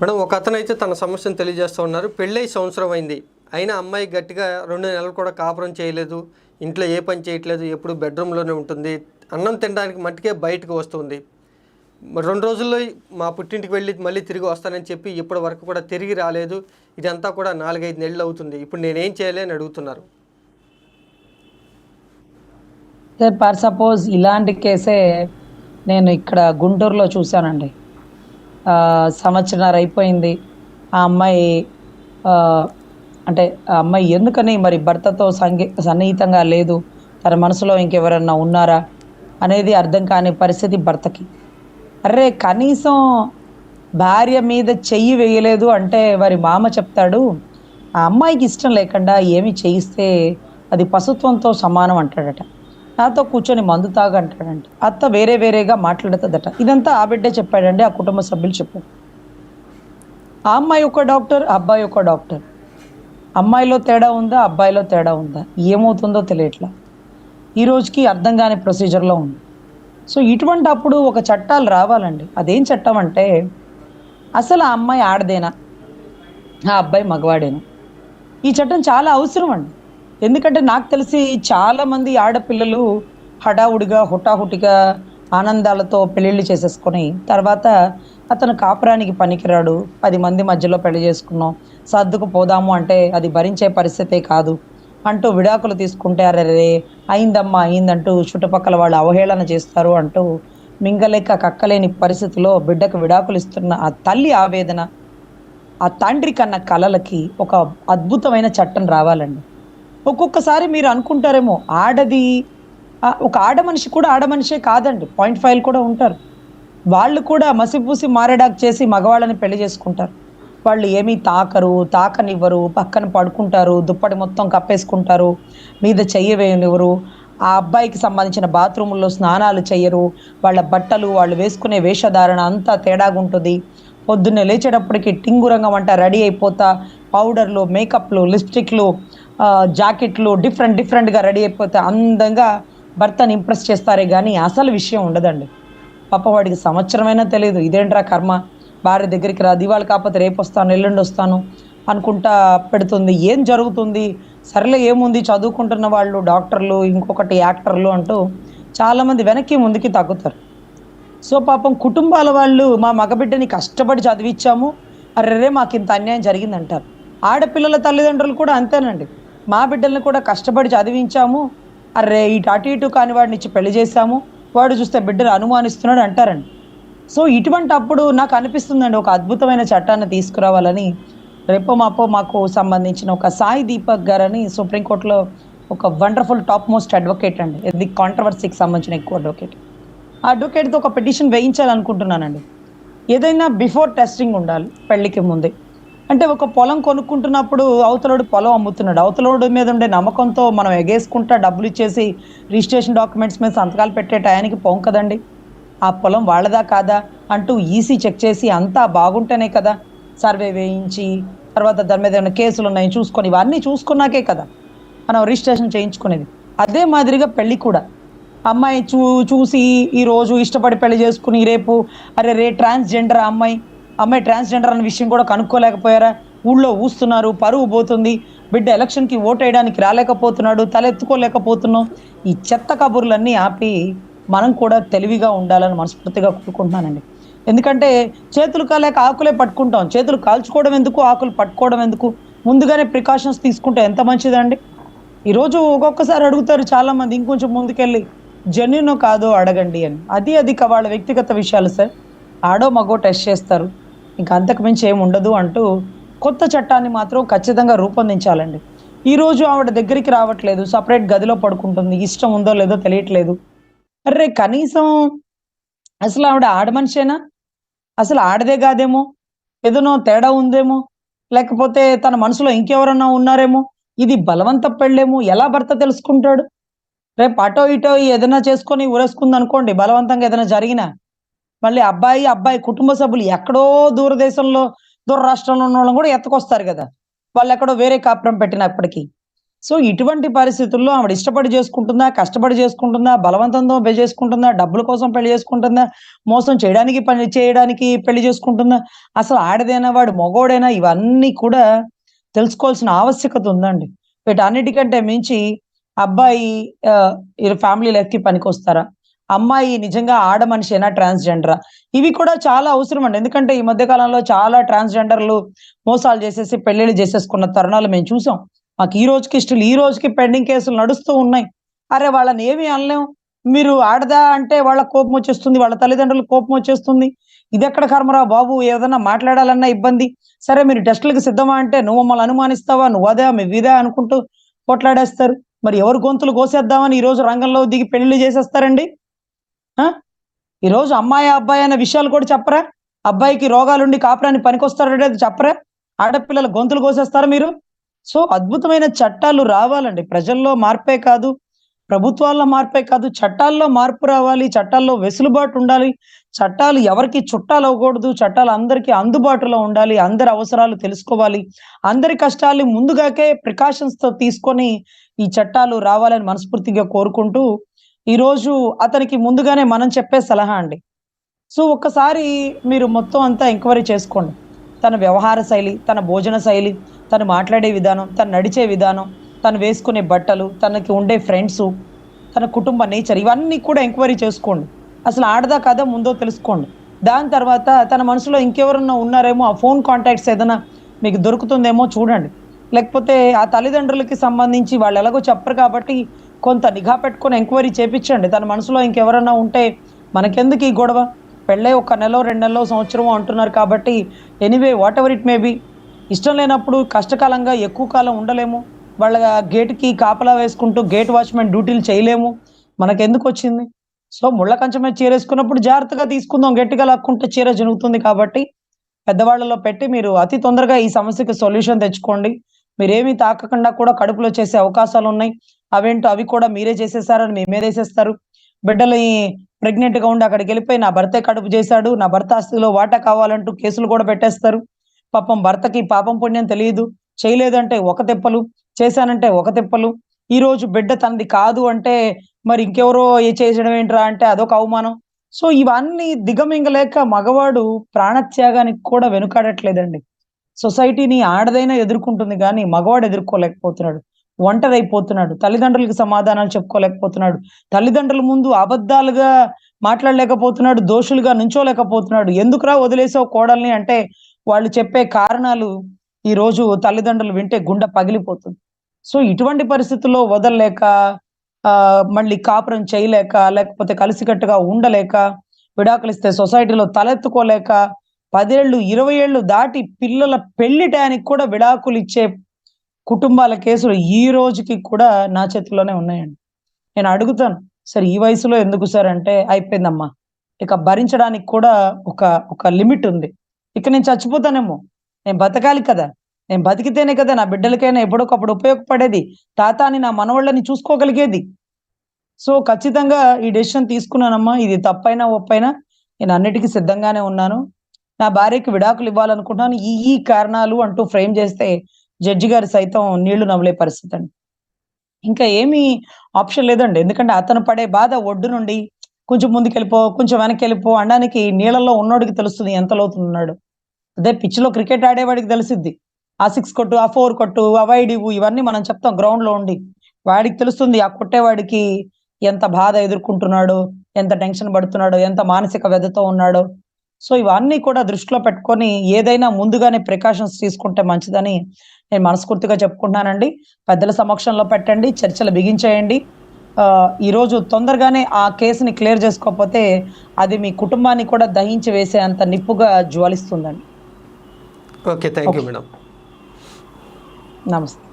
Madam ఒక అతను అయితే తన సమస్యను తెలియజేస్తూ ఉన్నారు. పెళ్ళై సంవత్సరం అయింది. అయినా అమ్మాయి గట్టిగా రెండు నెలలు కూడా కాపురం చేయలేదు. ఇంట్లో ఏ పని చేయట్లేదు. ఎప్పుడు బెడ్రూమ్లోనే ఉంటుంది. అన్నం తినడానికి మట్టుకే బయటకు వస్తుంది. రెండు రోజుల్లో మా పుట్టింటికి వెళ్ళి మళ్ళీ తిరిగి వస్తానని చెప్పి ఇప్పటి వరకు కూడా తిరిగి రాలేదు. ఇదంతా కూడా నాలుగైదు నెలలు అవుతుంది. ఇప్పుడు నేనేం చేయాలి అని అడుగుతున్నారు. పర్ సపోజ్ ఇలాంటి కేసే నేను ఇక్కడ గుంటూరులో చూశానండి. సంవత్సరాలు అయిపోయింది. ఆ అమ్మాయి అంటే ఆ అమ్మాయి ఎందుకని మరి భర్తతో సంగీ సన్నిహితంగా లేదు? తన మనసులో ఇంకెవరన్నా ఉన్నారా? అనేది అర్థం కాని పరిస్థితి భర్తకి. అరే కనీసం భార్య మీద చెయ్యి వేయలేదు అంటే వారి మామ చెప్తాడు? ఆ అమ్మాయికి ఇష్టం లేకుండా ఏమి చేయిస్తే అది పశుత్వంతో సమానం అంటాడట. నాతో కూర్చొని మందు తాగంటాడంట. అత్త వేరే వేరేగా మాట్లాడుతుందట. ఇదంతా ఆ బిడ్డే చెప్పాడండి ఆ కుటుంబ సభ్యులు చెప్పారు ఆ అమ్మాయి ఒక డాక్టర్ అబ్బాయి ఒక డాక్టర్. అమ్మాయిలో తేడా ఉందా అబ్బాయిలో తేడా ఉందా? ఏమవుతుందో తెలియట్లా? ఈ రోజుకి అర్థం కాని ప్రొసీజర్లో ఉంది. సో ఇటువంటి అప్పుడు ఒక చట్టాలు రావాలండి. అదేం చట్టం అంటే అసలు ఆ అమ్మాయి ఆడదేనా? ఆ అబ్బాయి మగవాడేనా? ఈ చట్టం చాలా అవసరం అండి. ఎందుకంటే నాకు తెలిసి చాలా మంది ఆడపిల్లలు హడావుడిగా హుటాహుటిగా ఆనందాలతో పెళ్ళిళ్ళు చేసేసుకొని తర్వాత అతను కాపురానికి పనికిరాడు. పది మంది మధ్యలో పెళ్ళి చేసుకున్నాం. సర్దుకు పోదాము అంటే అది భరించే పరిస్థితే కాదు అంటూ విడాకులు తీసుకుంటే అరే అయిందమ్మా అయిందంటూ చుట్టుపక్కల వాళ్ళు అవహేళన చేస్తారు అంటూ మింగలేక కక్కలేని పరిస్థితిలో బిడ్డకు విడాకులు ఇస్తున్న ఆ తల్లి ఆవేదన ఆ తండ్రి కన్న కలలకి ఒక అద్భుతమైన చట్టం రావాలండి. ఒక్కొక్కసారి మీరు అనుకుంటారేమో ఆడది ఒక ఆడ మనిషి కూడా ఆడ మనిషే కాదండి. పాయింట్ ఫైవ్ కూడా ఉంటారు. వాళ్ళు కూడా మసిపూసి మారేడాక్ చేసి మగవాళ్ళని పెళ్ళి చేసుకుంటారు. వాళ్ళు ఏమీ తాకరు తాకనివ్వరు పక్కన పడుకుంటారు దుప్పటి మొత్తం కప్పేసుకుంటారు మీద చెయ్యి వేయనివ్వరు ఆ అబ్బాయికి సంబంధించిన బాత్రూముల్లో స్నానాలు చేయరు వాళ్ళ బట్టలు వాళ్ళు వేసుకునే వేషధారణ అంతా తేడాగుంటుంది పొద్దున్నే లేచేటప్పటికి టింగురంగం అంట రెడీ అయిపోతా పౌడర్లు మేకప్లు లిప్స్టిక్లు జాకెట్లు డిఫరెంట్ డిఫరెంట్గా రెడీ అయిపోతే అందంగా భర్తని ఇంప్రెస్ చేస్తారే కానీ అసలు విషయం ఉండదండి. పాప వాడికి సంవత్సరమైనా తెలియదు ఇదేంట్రా కర్మ? భార్య దగ్గరికి రా. దివాళి కాకపోతే రేపు వస్తాను ఎల్లుండి వస్తాను అనుకుంటా పెడుతుంది. ఏం జరుగుతుంది? సరేలే ఏముంది? చదువుకుంటున్న వాళ్ళు డాక్టర్లు ఇంకొకటి యాక్టర్లు అంటూ చాలామంది వెనక్కి ముందుకి తగ్గుతారు. సో పాపం కుటుంబాల వాళ్ళు మా మగబిడ్డని కష్టపడి చదివించాము అర్రే మాకు ఇంత అన్యాయం జరిగిందంటారు. ఆడపిల్లల తల్లిదండ్రులు కూడా అంతేనండి. మా బిడ్డల్ని కూడా కష్టపడి చదివించాము. అర్రే ఇటు అటు ఇటు కాని వాడిని ఇచ్చి పెళ్ళి చేశాము. వాడు చూస్తే బిడ్డను అనుమానిస్తున్నాడు అంటారండి. సో ఇటువంటి అప్పుడు నాకు అనిపిస్తుందండి ఒక అద్భుతమైన చట్టాన్ని తీసుకురావాలని. రేపో మాపో మాకు సంబంధించిన ఒక సాయి దీపక్ గారని సుప్రీంకోర్టులో ఒక వండర్ఫుల్ టాప్ మోస్ట్ అడ్వకేట్ అండి. ఇది కాంట్రవర్సీకి సంబంధించిన ఎక్కువ అడ్వకేట్. ఆ అడ్వకేట్తో ఒక పిటిషన్ వేయించాలనుకుంటున్నానండి. ఏదైనా బిఫోర్ టెస్టింగ్ ఉండాలి పెళ్ళికి ముందే. అంటే ఒక పొలం కొనుక్కుంటున్నప్పుడు అవతలోడు పొలం అమ్ముతున్నాడు. అవతలోడు మీద ఉండే నమ్మకంతో మనం ఎగేసుకుంటా డబ్బులు ఇచ్చేసి రిజిస్ట్రేషన్ డాక్యుమెంట్స్ మీద సంతకాలు పెట్టే టయానికి పోం కదండి. ఆ పొలం వాళ్ళదా కాదా అంటూ ఈసీ చెక్ చేసి అంతా బాగుంటేనే కదా సర్వే వేయించి తర్వాత దాని మీద ఏమైనా కేసులు ఉన్నాయి చూసుకొని ఇవన్నీ చూసుకున్నాకే కదా మనం రిజిస్ట్రేషన్ చేయించుకునేది. అదే మాదిరిగా పెళ్ళి కూడా. అమ్మాయి చూ చూసి ఈరోజు ఇష్టపడి పెళ్ళి చేసుకుని రేపు అరే రే ట్రాన్స్జెండర్ అమ్మాయి? అమ్మాయి ట్రాన్స్జెండర్ అన్న విషయం కూడా కనుక్కోలేకపోయారా? ఊళ్ళో ఊస్తున్నారు పరువు పోతుంది. బిడ్డ ఎలక్షన్కి ఓటేయడానికి వేయడానికి రాలేకపోతున్నాడు తలెత్తుకోలేకపోతున్నాం. ఈ చెత్త కబుర్లన్నీ ఆపి మనం కూడా తెలివిగా ఉండాలని మనస్ఫూర్తిగా కోరుకుంటున్నానండి. ఎందుకంటే చేతులు కాలేక ఆకులే పట్టుకుంటాం. చేతులు కాల్చుకోవడం ఎందుకు? ఆకులు పట్టుకోవడం ఎందుకు? ముందుగానే ప్రికాషన్స్ తీసుకుంటే ఎంత మంచిదండి? ఈరోజు ఒక్కొక్కసారి అడుగుతారు చాలామంది ఇంకొంచెం ముందుకెళ్ళి జన్యునో కాదో అడగండి అని. అది అది వాళ్ళ వ్యక్తిగత విషయాలు సార్. ఆడో మగో టెస్ట్ చేస్తారు. ఇంకా అంతకు మించి ఏమి ఉండదు అంటూ కొత్త చట్టాన్ని మాత్రం ఖచ్చితంగా రూపొందించాలండి. ఈ రోజు ఆవిడ దగ్గరికి రావట్లేదు సపరేట్ గదిలో పడుకుంటుంది ఇష్టం ఉందో లేదో తెలియట్లేదు. అరే కనీసం అసలు ఆవిడ ఆడ మనిషేనా? అసలు ఆడదే కాదేమో? ఏదనో తేడా ఉందేమో? లేకపోతే తన మనసులో ఇంకెవరన్నా ఉన్నారేమో? ఇది బలవంత పెళ్ళేమో ఎలా భర్త తెలుసుకుంటాడు? రేపు అటో ఇటో ఏదైనా చేసుకొని ఉరేసుకుంది అనుకోండి బలవంతంగా ఏదైనా జరిగినా మళ్ళీ అబ్బాయి అబ్బాయి కుటుంబ సభ్యులు ఎక్కడో దూరదేశంలో దూర రాష్ట్రంలో ఉన్న వాళ్ళని కూడా ఎత్తుకొస్తారు కదా. వాళ్ళు ఎక్కడో వేరే కాపురం పెట్టినప్పటికీ. సో ఇటువంటి పరిస్థితుల్లో ఆవిడ ఇష్టపడి చేసుకుంటుందా కష్టపడి చేసుకుంటుందా బలవంతంతో పెళ్ళి చేసుకుంటుందా డబ్బుల కోసం పెళ్ళి చేసుకుంటుందా మోసం చేయడానికి పని చేయడానికి పెళ్ళి చేసుకుంటుందా అసలు ఆడదైనా వాడు మగోడైనా ఇవన్నీ కూడా తెలుసుకోవాల్సిన ఆవశ్యకత ఉందండి. వీటన్నిటికంటే మించి అబ్బాయి ఫ్యామిలీ లైఫ్కి పనికి పనికొస్తారా? అమ్మాయి నిజంగా ఆడ మనిషేనా ట్రాన్స్జెండరా? ఇవి కూడా చాలా అవసరం అండి. ఎందుకంటే ఈ మధ్య కాలంలో చాలా ట్రాన్స్జెండర్లు మోసాలు చేసేసి పెళ్ళిళ్ళు చేసేసుకున్న తరుణాలు మేము చూసాం. మాకు ఈ రోజుకి ఇష్టం ఈ రోజుకి పెండింగ్ కేసులు నడుస్తూ ఉన్నాయి. అరే వాళ్ళని ఏమి అనలేం. మీరు ఆడదా అంటే వాళ్ళ కోపం వచ్చేస్తుంది వాళ్ళ తల్లిదండ్రులు కోపం వచ్చేస్తుంది. ఇది ఎక్కడ కర్మరా బాబు? ఏదైనా మాట్లాడాలన్నా ఇబ్బంది. సరే మీరు టెస్టులకు సిద్ధమా అంటే నువ్వు మమ్మల్ని అనుమానిస్తావా? నువ్వు అదే మేము అనుకుంటూ కొట్లాడేస్తారు మరి ఎవరు గొంతులు కోసేద్దామని ఈ రోజు రంగంలో దిగి పెళ్ళి చేసేస్తారండి? ఈరోజు ఈ రోజు అమ్మాయి అబ్బాయి అనే విషయాలు కూడా చెప్పరా? అబ్బాయికి రోగాలుండి కాపురాన్ని పనికొస్తారనేది చెప్పరా? ఆడపిల్లల గొంతులు కోసేస్తారా మీరు? సో అద్భుతమైన చట్టాలు రావాలండి. ప్రజల్లో మార్పే కాదు ప్రభుత్వాల్లో మార్పే కాదు చట్టాల్లో మార్పు రావాలి చట్టాల్లో వెసులుబాటు ఉండాలి. చట్టాలు ఎవరికి చుట్టాలు అవ్వకూడదు చట్టాలు అందరికీ అందుబాటులో ఉండాలి అందరి అవసరాలు తెలుసుకోవాలి అందరి కష్టాలు ముందుగాకే ప్రికాషన్స్తో తీసుకొని ఈ చట్టాలు రావాలని మనస్ఫూర్తిగా కోరుకుంటూ ఈరోజు అతనికి ముందుగానే మనం చెప్పే సలహా అండి. సో ఒక్కసారి మీరు మొత్తం అంతా ఎంక్వైరీ చేసుకోండి. తన వ్యవహార శైలి తన భోజన శైలి తను మాట్లాడే విధానం తను నడిచే విధానం తను వేసుకునే బట్టలు తనకి ఉండే ఫ్రెండ్స్ తన కుటుంబ నేచర్ ఇవన్నీ కూడా ఎంక్వైరీ చేసుకోండి. అసలు ఆడదా కదా ముందో తెలుసుకోండి. దాని తర్వాత తన మనసులో ఇంకెవరన్నా ఉన్నారేమో ఆ ఫోన్ కాంటాక్ట్స్ ఏదైనా మీకు దొరుకుతుందేమో చూడండి. లేకపోతే ఆ తల్లిదండ్రులకి సంబంధించి వాళ్ళు ఎలాగో చెప్పరు కాబట్టి కొంత నిఘా పెట్టుకొని ఎంక్వైరీ చేపించండి. తన మనసులో ఇంకెవరన్నా ఉంటే మనకెందుకు ఈ గొడవ? పెళ్ళై ఒక నెల రెండు నెలలో సంవత్సరం అంటున్నారు కాబట్టి anyway whatever it may be. ఇష్టం లేనప్పుడు కష్టకాలంగా ఎక్కువ కాలం ఉండలేము. వాళ్ళ గేట్కి కాపలా వేసుకుంటూ గేట్ వాచ్మెన్ డ్యూటీలు చేయలేము. మనకెందుకు వచ్చింది? సో ముళ్ళ కంచమే చీరేసుకున్నప్పుడు జాగ్రత్తగా తీసుకుందాం. గట్టిగా లాక్కుంటే చీర జరుగుతుంది కాబట్టి పెద్దవాళ్ళలో పెట్టి మీరు అతి తొందరగా ఈ సమస్యకి సొల్యూషన్ తెచ్చుకోండి. మీరేమీ తాకకుండా కూడా కడుపులో చేసే అవకాశాలు ఉన్నాయి అవేంటో అవి కూడా మీరే చేసేసారని మీ మీద వేసేస్తారు. బిడ్డలు ప్రెగ్నెంట్గా ఉండి అక్కడికి వెళ్ళిపోయి నా భర్తే కడుపు చేశాడు నా భర్త ఆస్తిలో వాటా కావాలంటూ కేసులు కూడా పెట్టేస్తారు. పాపం భర్తకి పాపం పుణ్యం తెలియదు. చేయలేదంటే ఒక తెప్పలు చేశానంటే ఒక తెప్పలు. ఈ రోజు బిడ్డ తనది కాదు అంటే మరి ఇంకెవరో ఏ చేసడం ఏంట్రా అంటే అదొక అవమానం. సో ఇవన్నీ దిగమింగలేక మగవాడు ప్రాణత్యాగానికి కూడా వెనుకాడట్లేదండి. సొసైటీని ఆడదైనా ఎదుర్కొంటుంది కానీ మగవాడు ఎదుర్కోలేకపోతున్నాడు. ఒంటరైపోతున్నాడు తల్లిదండ్రులకు సమాధానాలు చెప్పుకోలేకపోతున్నాడు. తల్లిదండ్రుల ముందు అబద్ధాలుగా మాట్లాడలేకపోతున్నాడు. దోషులుగా నుంచోలేకపోతున్నాడు. ఎందుకురా వదిలేసావు కోడల్ని అంటే వాళ్ళు చెప్పే కారణాలు ఈ రోజు తల్లిదండ్రులు వింటే గుండె పగిలిపోతుంది. సో ఇటువంటి పరిస్థితుల్లో వదలలేక ఆ మళ్ళీ కాపురం చేయలేక లేకపోతే కలిసికట్టుగా ఉండలేక విడాకులిస్తే సొసైటీలో తలెత్తుకోలేక పదేళ్ళు ఇరవై ఏళ్ళు దాటి పిల్లల పెళ్ళి టయానికి కూడా విడాకులు ఇచ్చే కుటుంబాల కేసులు ఈ రోజుకి కూడా నా చేతిలోనే ఉన్నాయండి. నేను అడుగుతాను సరే ఈ వయసులో ఎందుకు సార్? అంటే అయిపోయిందమ్మా. ఇక భరించడానికి కూడా ఒక ఒక లిమిట్ ఉంది. ఇక నేను చచ్చిపోతానేమో. నేను బతకాలి కదా. నేను బతికితేనే కదా నా బిడ్డలకైనా ఎప్పుడొకప్పుడు ఉపయోగపడేది. తాత అని నా మనవాళ్ళని చూసుకోగలిగేది. సో ఖచ్చితంగా ఈ డెసిషన్ తీసుకున్నానమ్మా. ఇది తప్పైనా ఒప్పైనా నేను అన్నిటికీ సిద్ధంగానే ఉన్నాను. నా భార్యకి విడాకులు ఇవ్వాలనుకుంటున్నాను. ఈ ఈ కారణాలు అంటూ ఫ్రేమ్ చేస్తే జడ్జి గారు సైతం నీళ్ళు నవ్వలే పరిస్థితి అండి. ఇంకా ఏమీ ఆప్షన్ లేదండి. ఎందుకంటే అతను పడే బాధ ఒడ్డు నుండి కొంచెం ముందుకెళ్ళిపో కొంచెం వెనక్కి వెళ్ళిపో అనడానికి నీళ్ళలో ఉన్నోడికి తెలుస్తుంది ఎంత లోతున్నాడు అదే పిచ్లో క్రికెట్ ఆడేవాడికి తెలిసిద్ది. ఆ సిక్స్ కొట్టు ఆ ఫోర్ కొట్టు ఆ వైడ్ ఇవ్వు ఇవన్నీ మనం చెప్తాం గ్రౌండ్లో ఉండి. వాడికి తెలుస్తుంది ఆ కొట్టేవాడికి ఎంత బాధ ఎదుర్కొంటున్నాడో ఎంత టెన్షన్ పడుతున్నాడో ఎంత మానసిక వ్యధతో ఉన్నాడో సో ఇవన్నీ కూడా దృష్టిలో పెట్టుకొని ఏదైనా ముందుగానే ప్రికాషన్స్ తీసుకుంటే మంచిదని నేను మనస్ఫూర్తిగా చెప్పుకుంటున్నానండి. పెద్దల సమక్షంలో పెట్టండి చర్చలు బిగించేయండి. ఆ, ఈ రోజు తొందరగానే ఆ కేసుని క్లియర్ చేసుకోకపోతే అది మీ కుటుంబాన్ని కూడా దహించి వేసే అంత నిప్పుగా జ్వలిస్తుందండి. Okay thank you madam. నమస్తే.